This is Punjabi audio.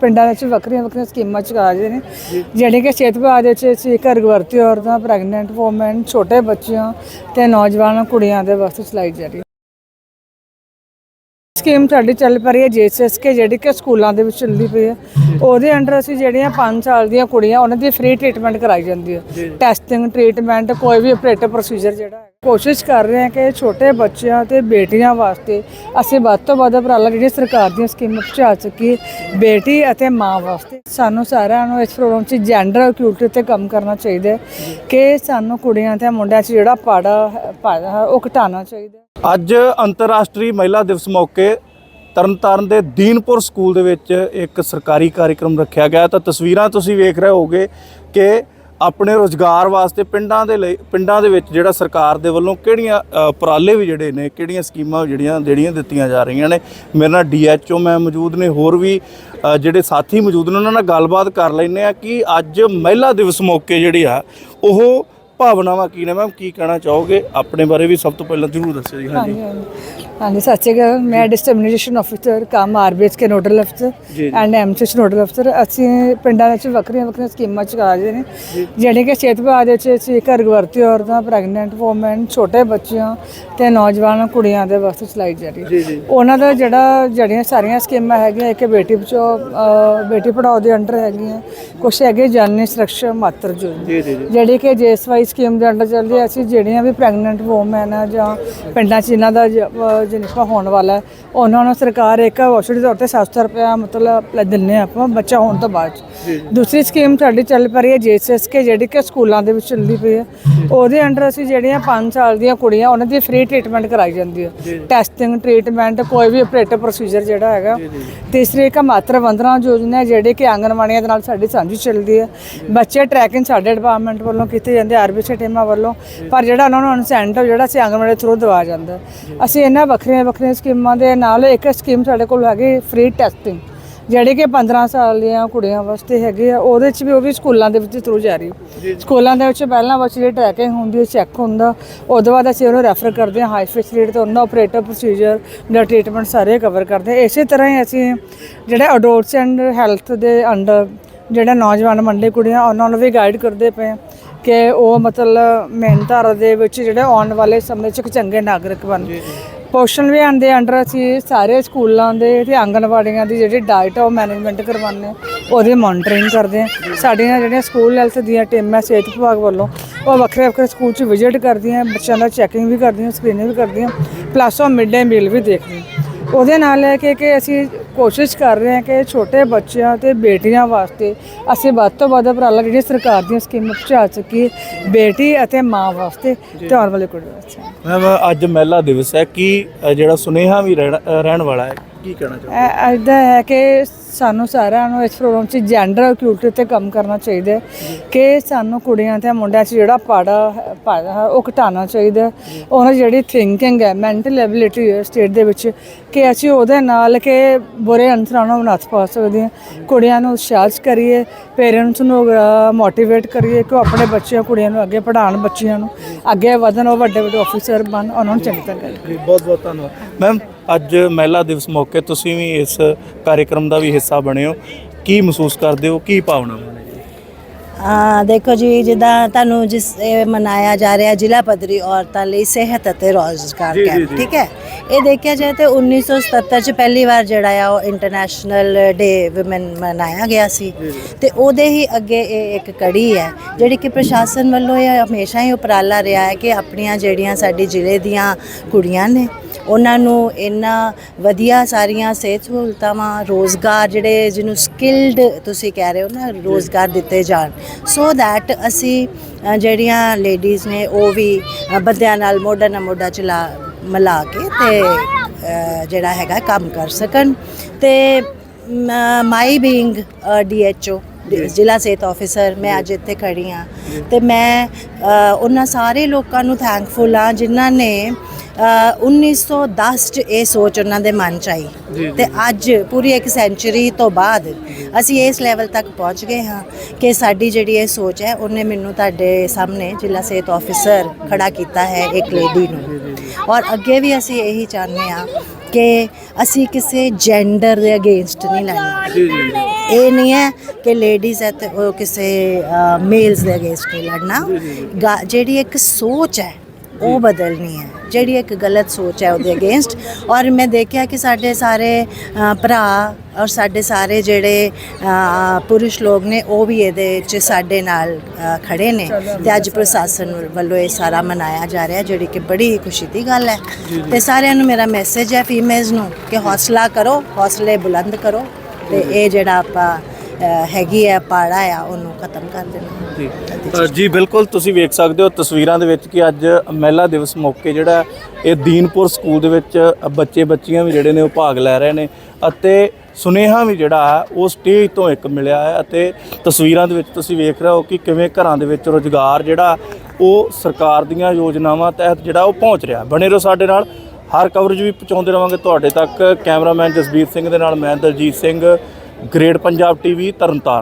ਪਿੰਡਾਂ ਵਿੱਚ ਵੱਖਰੀਆਂ ਵੱਖਰੀਆਂ ਸਕੀਮਾਂ ਚਲਾ ਰਹੇ ਨੇ। ਜਿਹੜੇ ਕਿ ਸਿਹਤ ਵਿਭਾਗ ਦੇ ਵਿੱਚ ਅਸੀਂ ਗਰਭਵਤੀ ਔਰਤਾਂ ਪ੍ਰੈਗਨੈਂਟ ਔਮਨ ਛੋਟੇ ਬੱਚਿਆਂ ਤੇ ਨੌਜਵਾਨ, ਕੁੜੀਆਂ ਦੇ ਵਾਸਤੇ ਚਲਾਈ ਜਾ ਰਹੀ ਹੈ। ਸਕੀਮ ਸਾਡੀ ਚੱਲ ਪਈ ਹੈ ਜੀਐਸਐਸਕੇ, ਜਿਹੜੀ ਕਿ ਸਕੂਲਾਂ ਦੇ ਵਿੱਚ ਚੱਲਦੀ ਪਈ ਹੈ। ਉਹਦੇ ਅੰਡਰ ਅਸੀਂ ਜਿਹੜੀਆਂ 5 ਸਾਲ ਦੀਆਂ ਕੁੜੀਆਂ ਉਹਨਾਂ ਦੀ ਫ੍ਰੀ ਟ੍ਰੀਟਮੈਂਟ ਕਰਾਈ ਜਾਂਦੀ ਹੈ ਟੈਸਟਿੰਗ ਟ੍ਰੀਟਮੈਂਟ ਕੋਈ ਵੀ ਆਪਰੇਟਿਵ ਪ੍ਰੋਸੀਜਰ ਜਿਹੜਾ ਹੈ ਕੋਸ਼ਿਸ਼ ਕਰ ਰਹੇ ਹਾਂ ਕਿ ਛੋਟੇ ਬੱਚਿਆਂ ਤੇ ਬੇਟੀਆਂ ਵਾਸਤੇ ਅਸੀਂ ਵੱਧ ਤੋਂ ਵੱਧ ਉਪਰਾਲਾ ਜਿਹੜੀਆਂ ਸਰਕਾਰ ਦੀਆਂ ਸਕੀਮਾਂ ਪਹੁੰਚਾ ਸਕੀਏ ਬੇਟੀ ਅਤੇ ਮਾਂ ਵਾਸਤੇ। ਸਾਨੂੰ ਸਾਰਿਆਂ ਨੂੰ ਇਸ ਪ੍ਰੋਗਰਾਮ 'ਚ ਜੈਂਡਰ ਇਕੁਇਟੀ ਤੇ ਕੰਮ ਕਰਨਾ ਚਾਹੀਦਾ ਹੈ ਕਿ ਸਾਨੂੰ ਕੁੜੀਆਂ ਤੇ ਮੁੰਡਿਆਂ 'ਚ ਜਿਹੜਾ ਪਾੜਾ ਪਾੜਾ ਹੈ ਉਹ ਘਟਾਉਣਾ ਚਾਹੀਦਾ ਅੱਜ ਅੰਤਰਰਾਸ਼ਟਰੀ ਮਹਿਲਾ ਦਿਵਸ ਮੌਕੇ ਤਰਨਤਾਰਨ ਦੇ ਦੀਨਪੁਰ ਸਕੂਲ ਦੇ ਵਿੱਚ ਇੱਕ ਸਰਕਾਰੀ ਕਾਰਜਕ੍ਰਮ ਰੱਖਿਆ ਗਿਆ ਤਾਂ ਤਸਵੀਰਾਂ ਤੁਸੀਂ ਵੇਖ ਰਹੇ ਹੋਗੇ ਕਿ ਆਪਣੇ ਰੋਜ਼ਗਾਰ ਵਾਸਤੇ ਪਿੰਡਾਂ ਦੇ ਲਈ, ਪਿੰਡਾਂ ਦੇ ਵਿੱਚ ਜਿਹੜਾ ਸਰਕਾਰ ਦੇ ਵੱਲੋਂ ਕਿਹੜੀਆਂ ਉਪਰਾਲੇ ਵੀ ਜਿਹੜੇ ਨੇ, ਕਿਹੜੀਆਂ ਸਕੀਮਾਂ ਜਿਹੜੀਆਂ ਜਿਹੜੀਆਂ ਦਿੱਤੀਆਂ ਜਾ ਰਹੀਆਂ ਨੇ। ਮੇਰੇ ਨਾਲ ਡੀਐਚਓ ਮੈਂ ਮੌਜੂਦ ਨੇ, ਹੋਰ ਵੀ ਜਿਹੜੇ ਸਾਥੀ ਮੌਜੂਦ ਨੇ, ਉਹਨਾਂ ਨਾਲ ਗੱਲਬਾਤ ਕਰ ਲੈਂਦੇ ਆ ਕਿ ਅੱਜ ਮਹਿਲਾ ਦਿਵਸ ਮੌਕੇ ਜਿਹੜੀ ਆ, ਉਹ ਭਾਵਨਾਵਾਂ ਕੀ ਨੇ? ਮੈਮ, ਕੀ ਕਹਿਣਾ ਚਾਹੋਗੇ? ਆਪਣੇ ਬਾਰੇ ਵੀ ਸਭ ਤੋਂ ਪਹਿਲਾਂ ਜ਼ਰੂਰ ਦੱਸਿਓ ਜੀ। ਹਾਂਜੀ। ਹਾਂਜੀ ਸਤਿ ਸ਼੍ਰੀ ਅਕਾਲ। ਮੈਂ ਡਿਸਟ੍ਰਿਮੀਨੇਸ਼ਨ ਆਫੀਸਰ ਕੰਮ ਆਰਬੀਐਚ ਕੇ ਨੋਡਲ ਅਫਸਰ। ਐਂਡ ਐਮਸੀਐਚ ਨੋਡਲ ਅਫਸਰ ਅਸੀਂ ਪਿੰਡਾਂ ਵਿੱਚ ਵੱਖਰੀਆਂ ਵੱਖਰੀਆਂ ਸਕੀਮਾਂ ਚਲਾ ਰਹੇ ਨੇ ਜਿਹੜੇ ਕਿ ਸਿਹਤ ਵਿਭਾਗ ਦੇ ਵਿੱਚ ਅਸੀਂ ਗਰਭਵਤੀ ਔਰਤਾਂ ਪ੍ਰੈਗਨੈਂਟ ਔਮਨ ਛੋਟੇ ਬੱਚਿਆਂ ਤੇ ਨੌਜਵਾਨ ਕੁੜੀਆਂ ਦੇ ਵਾਸਤੇ ਚਲਾਈ ਜਾ ਰਹੀ ਹੈ। ਉਹਨਾਂ ਦਾ ਜਿਹੜਾ ਜਿਹੜੀਆਂ ਸਾਰੀਆਂ ਸਕੀਮਾਂ ਹੈਗੀਆਂ ਇੱਕ ਬੇਟੀ ਬਚਾਓ ਬੇਟੀ ਪੜਾਓ ਦੇ ਅੰਡਰ ਹੈਗੀਆਂ ਕੁਛ ਹੈਗੇ ਜਨਨੀ ਸੁਰੱਖਿਆ ਮਾਤਰ ਜੋ ਜਿਹੜੀ ਕਿ ਜੇਐਸਵਾਈ ਸਕੀਮ ਦੇ ਅੰਡਰ ਚੱਲਦੀ ਹੈ ਅਸੀਂ ਜਿਹੜੀਆਂ ਵੀ ਪ੍ਰੈਗਨੈਂਟ ਵੂਮਨ ਆ ਜਾਂ ਪਿੰਡਾਂ 'ਚ ਇਹਨਾਂ ਦਾ ਜ- ਅਹ ਜਨੇਪਾ ਹੋਣ ਵਾਲਾ ਉਹਨਾਂ ਨੂੰ ਸਰਕਾਰ ਇੱਕ ਔਸ਼ਧੀ ਤੌਰ ਤੇ 700 ਰੁਪਇਆ ਮਤਲਬ ਦਿੰਨੇ ਆਪਾਂ ਬੱਚਾ ਹੋਣ ਤੋਂ ਬਾਅਦ। ਦੂਸਰੀ ਸਕੀਮ ਸਾਡੀ ਚੱਲ ਪਈ ਹੈ ਜੀਐਸਐਸਕੇ ਜਿਹੜੀ ਕਿ ਸਕੂਲਾਂ ਦੇ ਵਿੱਚ ਚੱਲਦੀ ਪਈ ਹੈ। ਉਹਦੇ ਅੰਡਰ ਅਸੀਂ ਜਿਹੜੀਆਂ 5 ਸਾਲ ਦੀਆਂ ਕੁੜੀਆਂ ਉਹਨਾਂ ਦੀ ਫ੍ਰੀ ਟ੍ਰੀਟਮੈਂਟ ਕਰਾਈ ਜਾਂਦੀ ਹੈ। ਟੈਸਟਿੰਗ ਟ੍ਰੀਟਮੈਂਟ ਕੋਈ ਵੀ ਆਪਰੇਟਿਵ ਪ੍ਰੋਸੀਜਰ ਜਿਹੜਾ ਹੈਗਾ। ਤੀਸਰੀ ਇੱਕ ਮਾਤਰ ਵੰਦਨਾ ਯੋਜਨਾ ਜਿਹੜੀ ਕਿ ਆਂਗਨਵਾੜੀਆਂ ਦੇ ਨਾਲ ਸਾਡੀ ਸਾਂਝੀ ਚੱਲਦੀ ਹੈ। ਬੱਚੇ ਟਰੈਕਿੰਗ ਸਾਡੇ ਡਿਪਾਰਟਮੈਂਟ ਵੱਲੋਂ ਕੀਤੇ ਜਾਂਦੇ ਆਰਬੀਸੀ ਟੀਮਾਂ ਵੱਲੋਂ। ਪਰ ਜਿਹੜਾ ਉਹਨਾਂ ਨੂੰ ਇਨਸੈਂਟਿਵ ਜਿਹੜਾ ਸੀ ਆਂਗਨਵਾੜੀ ਥਰੂ ਦਵਾ ਜਾਂਦਾ। ਅਸੀਂ ਇਹਨਾਂ ਵੱਖਰੀਆਂ ਵੱਖਰੀਆਂ ਸਕੀਮਾਂ ਦੇ ਨਾਲ ਇੱਕ ਸਕੀਮ ਸਾਡੇ ਕੋਲ ਹੈਗੀ ਫ੍ਰੀ ਟੈਸਟਿੰਗ ਜਿਹੜੀ ਕਿ 15 ਸਾਲ ਦੀਆਂ ਕੁੜੀਆਂ ਵਾਸਤੇ ਹੈਗੇ ਆ ਉਹਦੇ 'ਚ ਵੀ ਉਹ ਵੀ ਸਕੂਲਾਂ ਦੇ ਵਿੱਚ ਥਰੂ ਜਾ ਰਹੀ ਸਕੂਲਾਂ ਦੇ ਵਿੱਚ ਪਹਿਲਾਂ ਬੱਚੇ ਦੀ ਟਰੈਕਿੰਗ ਹੁੰਦੀ ਹੈ ਚੈੱਕ ਹੁੰਦਾ ਉਹਦੇ ਬਾਅਦ ਅਸੀਂ ਉਹਨੂੰ ਰੈਫਰ ਕਰਦੇ ਹਾਂ ਹਾਈ ਫੈਸਿਲਿਟੀ ਤੇ ਉਹਨਾਂ ਆਪਰੇਟਿਵ ਪ੍ਰੋਸੀਜਰ ਦਾ ਟ੍ਰੀਟਮੈਂਟ ਸਾਰੇ ਕਵਰ ਕਰਦੇ ਇਸੇ ਤਰ੍ਹਾਂ ਹੀ ਅਸੀਂ ਜਿਹੜੇ ਅਡਲਟਸ ਐਂਡ ਹੈਲਥ ਦੇ ਅੰਡਰ ਜਿਹੜੇ ਨੌਜਵਾਨ ਮੰਡੇ ਕੁੜੀਆਂ ਉਹਨਾਂ ਨੂੰ ਵੀ ਗਾਈਡ ਕਰਦੇ ਪਏ ਕਿ ਉਹ ਮਤਲਬ ਮਿਹਨਤਾਰ ਦੇ ਵਿੱਚ ਜਿਹੜੇ ਆਉਣ ਵਾਲੇ ਸਮੇਂ 'ਚ ਇੱਕ ਚੰਗੇ ਨਾਗਰਿਕ ਬਣ। ਪੋਸ਼ਣ ਵੀ ਦੇ ਅੰਡਰ, ਅਸੀਂ ਸਾਰੇ ਸਕੂਲਾਂ ਦੇ ਤੇ ਆਂਗਣਵਾੜੀਆਂ ਦੀ ਜਿਹੜੀ ਡਾਈਟ ਆ ਉਹ ਮੈਨੇਜਮੈਂਟ ਕਰਵਾਉਂਦੇ ਹਾਂ ਉਹਦੀ ਮੋਨੀਟਰਿੰਗ ਕਰਦੇ ਹਾਂ ਸਾਡੀਆਂ ਜਿਹੜੀਆਂ ਸਕੂਲ ਹੈਲਥ ਦੀਆਂ ਟੀਮਾਂ ਸਿਹਤ ਵਿਭਾਗ ਵੱਲੋਂ, ਉਹ ਵੱਖਰੇ ਵੱਖਰੇ ਸਕੂਲ 'ਚ ਵਿਜ਼ਿਟ ਕਰਦੀਆਂ, ਬੱਚਿਆਂ ਦਾ ਚੈਕਿੰਗ ਵੀ ਕਰਦੀਆਂ ਸਕਰੀਨਿੰਗ ਵੀ ਕਰਦੀਆਂ ਪਲੱਸ ਉਹ ਮਿਡ ਡੇ ਮੀਲ ਵੀ ਦੇਖਦੀਆਂ ਉਹਦੇ ਨਾਲ ਹੈ ਕਿ ਕਿ ਅਸੀਂ ਕੋਸ਼ਿਸ਼ ਕਰ ਰਹੇ ਹਾਂ ਕਿ ਛੋਟੇ ਬੱਚਿਆਂ ਤੇ ਬੇਟੀਆਂ ਵਾਸਤੇ ਅਸੀਂ ਵੱਧ ਤੋਂ ਵੱਧ ਉਪਰਾਲਾ ਜਿਹੜੀਆਂ ਸਰਕਾਰ ਦੀਆਂ ਸਕੀਮਾਂ ਪਹੁੰਚਾ ਸਕੀਏ ਬੇਟੀ ਅਤੇ ਮਾਂ ਵਾਸਤੇ ਤੇ ਆਉਣ ਵਾਲੇ ਕੁੜੀ ਵਾਸਤੇ। ਮੈਮ ਅੱਜ ਮਹਿਲਾ ਦਿਵਸ ਹੈ ਕੀ ਜਿਹੜਾ ਸੁਨੇਹਾ ਵੀ ਰਹਿਣ ਵਾਲਾ ਹੈ? ਕੀ ਕਹਿਣਾ ਚਾਹੋਗੇ? ਐ- ਐਦਾਂ ਹੈ ਕਿ ਸਾਨੂੰ ਸਾਰਿਆਂ ਨੂੰ ਇਸ ਪ੍ਰੋਗਰਾਮ 'ਚ ਜੈਂਡਰ ਇਕੁਇਟੀ ਤੇ ਕੰਮ ਕਰਨਾ ਚਾਹੀਦਾ ਹੈ ਕਿ ਸਾਨੂੰ ਕੁੜੀਆਂ ਤੇ ਮੁੰਡਿਆਂ 'ਚ ਜਿਹੜਾ ਪਾੜਾ ਪਾੜਾ ਹੈ ਉਹ ਘਟਾਉਣਾ ਚਾਹੀਦਾ ਹੈ। ਉਹਨਾਂ ਦੀ ਜਿਹੜੀ ਥਿੰਕਿੰਗ ਹੈ ਮੈਂਟਲ ਐਬਿਲਿਟੀ ਹੈ ਸਟੇਟ ਦੇ ਵਿੱਚ ਕਿ ਅਸੀਂ ਉਹਦੇ ਨਾਲ ਕਿ ਬੁਰੇ ਅਨਸਰਾਂ ਨੂੰ ਨੱਥ ਪਾ ਸਕਦੇ ਹਾਂ। ਕੁੜੀਆਂ ਨੂੰ ਉਤਸ਼ਾਹਿਤ ਕਰੀਏ ਪੇਰੈਂਟਸ ਨੂੰ ਮੋਟੀਵੇਟ ਕਰੀਏ ਕਿ ਉਹ ਆਪਣੇ ਬੱਚਿਆਂ ਕੁੜੀਆਂ ਨੂੰ ਅੱਗੇ ਪੜ੍ਹਾਉਣ ਬੱਚਿਆਂ ਨੂੰ ਅੱਗੇ ਵਧਣ ਉਹ ਵੱਡੇ ਵੱਡੇ ਆਫੀਸਰ ਬਣ ਉਹਨਾਂ ਨੂੰ ਚੰਗੀ ਤਰ੍ਹਾਂ ਜੀ ਬਹੁਤ ਬਹੁਤ ਧੰਨਵਾਦ। ਮੈਮ ਅੱਜ ਮਹਿਲਾ ਦਿਵਸ ਮੌਕੇ ਤੁਸੀਂ ਵੀ ਇਸ ਕਾਰਜਕ੍ਰਮ ਦਾ ਵੀ ਹਿੱਸਾ ਬਣੇ ਹੋ। ਕੀ ਮਹਿਸੂਸ ਕਰਦੇ ਹੋ? ਕੀ ਭਾਵਨਾਵਾਂ ਨੇ ਹਾਂ ਦੇਖੋ ਜੀ ਜਿੱਦਾਂ ਤੁਹਾਨੂੰ ਜਿਸ ਇਹ ਮਨਾਇਆ ਜਾ ਰਿਹਾ ਜ਼ਿਲ੍ਹਾ ਪੱਧਰੀ ਔਰਤਾਂ ਲਈ ਸਿਹਤ ਅਤੇ ਰੋਜ਼ਗਾਰ ਕੈਂਪ। ਠੀਕ ਹੈ? ਇਹ ਦੇਖਿਆ ਜਾਏ ਤੇ 1977 ਚ ਪਹਿਲੀ ਵਾਰ ਜਿਹੜਾ ਆ ਉਹ ਇੰਟਰਨੈਸ਼ਨਲ ਡੇ ਔਮਨ ਮਨਾਇਆ ਗਿਆ ਸੀ। ਤੇ ਉਹਦੇ ਹੀ ਅੱਗੇ ਇਹ ਇੱਕ ਕੜੀ ਹੈ ਜਿਹੜੀ ਕਿ ਪ੍ਰਸ਼ਾਸਨ ਵੱਲੋਂ ਇਹ ਹਮੇਸ਼ਾ ਹੀ ਉਪਰਾਲਾ ਰਿਹਾ ਹੈ ਕਿ ਆਪਣੀਆਂ ਜਿਹੜੀਆਂ ਸਾਡੀ ਜ਼ਿਲ੍ਹੇ ਦੀਆਂ ਕੁੜੀਆਂ ਨੇ ਉਹਨਾਂ ਨੂੰ ਇੰਨਾ ਵਧੀਆ ਸਾਰੀਆਂ ਸਿਹਤ ਸਹੂਲਤਾਵਾਂ ਰੋਜ਼ਗਾਰ ਜਿਹੜੇ ਜਿਹਨੂੰ ਸਕਿਲਡ ਤੁਸੀਂ ਕਹਿ ਰਹੇ ਹੋ ਨਾ ਰੋਜ਼ਗਾਰ ਦਿੱਤੇ ਜਾਣ। ਸੋ ਥੈਟ ਅਸੀਂ ਜਿਹੜੀਆਂ ਲੇਡੀਜ਼ ਨੇ ਉਹ ਵੀ ਬੰਦਿਆਂ ਨਾਲ ਮੋਢਾ ਨਾਲ ਮੋਢਾ ਚਲਾ ਮਿਲਾ ਕੇ ਤੇ ਜਿਹੜਾ ਹੈਗਾ ਕੰਮ ਕਰ ਸਕਣ। ਤੇ ਮਾਈ ਬੀਇੰਗ ਡੀਐਚਓ ਜ਼ਿਲ੍ਹਾ ਸਿਹਤ ਆਫੀਸਰ ਮੈਂ ਅੱਜ ਇੱਥੇ ਖੜੀ ਹਾਂ। ਤੇ ਮੈਂ ਉਹਨਾਂ ਸਾਰੇ ਲੋਕਾਂ ਨੂੰ ਥੈਂਕਫੁਲ ਹਾਂ ਜਿਨ੍ਹਾਂ ਨੇ ਅ, 1910 ਚ ਇਹ ਸੋਚ ਉਹਨਾਂ ਦੇ ਮਨ ਚ ਆਈ। ਤੇ ਅੱਜ ਪੂਰੀ ਇੱਕ ਸੈਂਚੁਰੀ ਤੋਂ ਬਾਅਦ ਅਸੀਂ ਇਸ ਲੈਵਲ ਤੱਕ ਪਹੁੰਚ ਗਏ ਹਾਂ ਕਿ ਸਾਡੀ ਜਿਹੜੀ ਇਹ ਸੋਚ ਹੈ ਉਹਨੇ ਮੈਨੂੰ ਤੁਹਾਡੇ ਸਾਹਮਣੇ ਜ਼ਿਲ੍ਹਾ ਸਿਹਤ ਆਫੀਸਰ ਖੜਾ ਕੀਤਾ ਹੈ ਇੱਕ ਲੇਡੀ ਨੂੰ। ਔਰ ਅੱਗੇ ਵੀ ਅਸੀਂ ਇਹੀ ਚਾਹੁੰਦੇ ਹਾਂ ਕਿ ਅਸੀਂ ਕਿਸੇ ਜੈਂਡਰ ਦੇ ਅਗੇਂਸਟ ਨਹੀਂ ਲੈਣਾ। ਜੀ ਜੀ ਇਹ ਨਹੀਂ ਹੈ ਕਿ ਲੇਡੀਜ਼ ਹੈ ਤੇ ਉਹ ਕਿਸੇ ਮੇਲਸ ਦੇ ਅਗੇਂਸਟ ਨਹੀਂ ਲੜਨਾ। ਗਾ- ਜਿਹੜੀ ਇੱਕ ਸੋਚ ਹੈ ਉਹ ਬਦਲਣੀ ਹੈ। ਜਿਹੜੀ ਇੱਕ ਗਲਤ ਸੋਚ ਹੈ ਉਹਦੇ ਅਗੇਂਸਟ ਔਰ ਮੈਂ ਦੇਖਿਆ ਕਿ ਸਾਡੇ ਸਾਰੇ ਭਰਾ ਔਰ ਸਾਡੇ ਸਾਰੇ ਜਿਹੜੇ ਪੁਰਸ਼ ਲੋਕ ਨੇ ਉਹ ਵੀ ਇਹਦੇ 'ਚ ਸਾਡੇ ਨਾਲ ਖੜੇ ਨੇ। ਤੇ ਅੱਜ ਪ੍ਰਸ਼ਾਸਨ ਵੱਲੋਂ ਇਹ ਸਾਰਾ ਮਨਾਇਆ ਜਾ ਰਿਹਾ ਜਿਹੜੀ ਕਿ ਬੜੀ ਖੁਸ਼ੀ ਦੀ ਗੱਲ ਹੈ। ਤੇ ਸਾਰਿਆਂ ਨੂੰ ਮੇਰਾ ਮੈਸੇਜ ਹੈ ਫੀਮੇਲਸ ਨੂੰ ਕਿ ਹੌਸਲਾ ਕਰੋ ਹੌਸਲੇ ਬੁਲੰਦ ਕਰੋ। ਤੇ ਇਹ ਜਿਹੜਾ ਆਪਾਂ ਹੈਗੀ ਹੈ ਪਾੜਾ ਆ ਉਹਨੂੰ ਖਤਮ ਕਰ ਦੇਣਾ। ਜੀ। ਅ, ਜੀ ਬਿਲਕੁਲ ਤੁਸੀਂ ਵੇਖ ਸਕਦੇ ਹੋ ਤਸਵੀਰਾਂ ਦੇ ਵਿੱਚ ਕਿ ਅੱਜ ਮਹਿਲਾ ਦਿਵਸ ਮੌਕੇ ਜਿਹੜਾ ਇਹ ਦੀਨਪੁਰ ਸਕੂਲ ਦੇ ਵਿੱਚ ਬੱਚੇ ਬੱਚੀਆਂ ਵੀ ਜਿਹੜੇ ਨੇ ਉਹ ਭਾਗ ਲੈ ਰਹੇ ਨੇ ਅਤੇ ਸੁਨੇਹਾ ਵੀ ਜਿਹੜਾ ਹੈ ਉਹ ਸਟੇਜ ਤੋਂ ਇੱਕ ਮਿਲਿਆ ਹੈ ਅਤੇ ਤਸਵੀਰਾਂ ਦੇ ਵਿੱਚ ਤੁਸੀਂ ਵੇਖ ਰਹੇ ਹੋ ਕਿ ਕਿਵੇਂ ਘਰਾਂ ਦੇ ਵਿੱਚ ਰੋਜ਼ਗਾਰ ਜਿਹੜਾ ਉਹ ਸਰਕਾਰ ਦੀਆਂ ਯੋਜਨਾਵਾਂ ਤਹਿਤ ਜਿਹੜਾ ਉਹ ਪਹੁੰਚ ਰਿਹਾ। ਬਣੇ ਰਹੋ ਸਾਡੇ ਨਾਲ ਹਰ ਕਵਰੇਜ ਵੀ ਪਹੁੰਚਾਉਂਦੇ ਰਵਾਂਗੇ। ਤੁਹਾਡੇ ਤੱਕ ਕੈਮਰਾਮੈਨ ਜਸਬੀਰ ਸਿੰਘ ਦੇ ਨਾਲ ਮੈਂ Daljit Singh. Great Punjab TV Tarn Taran.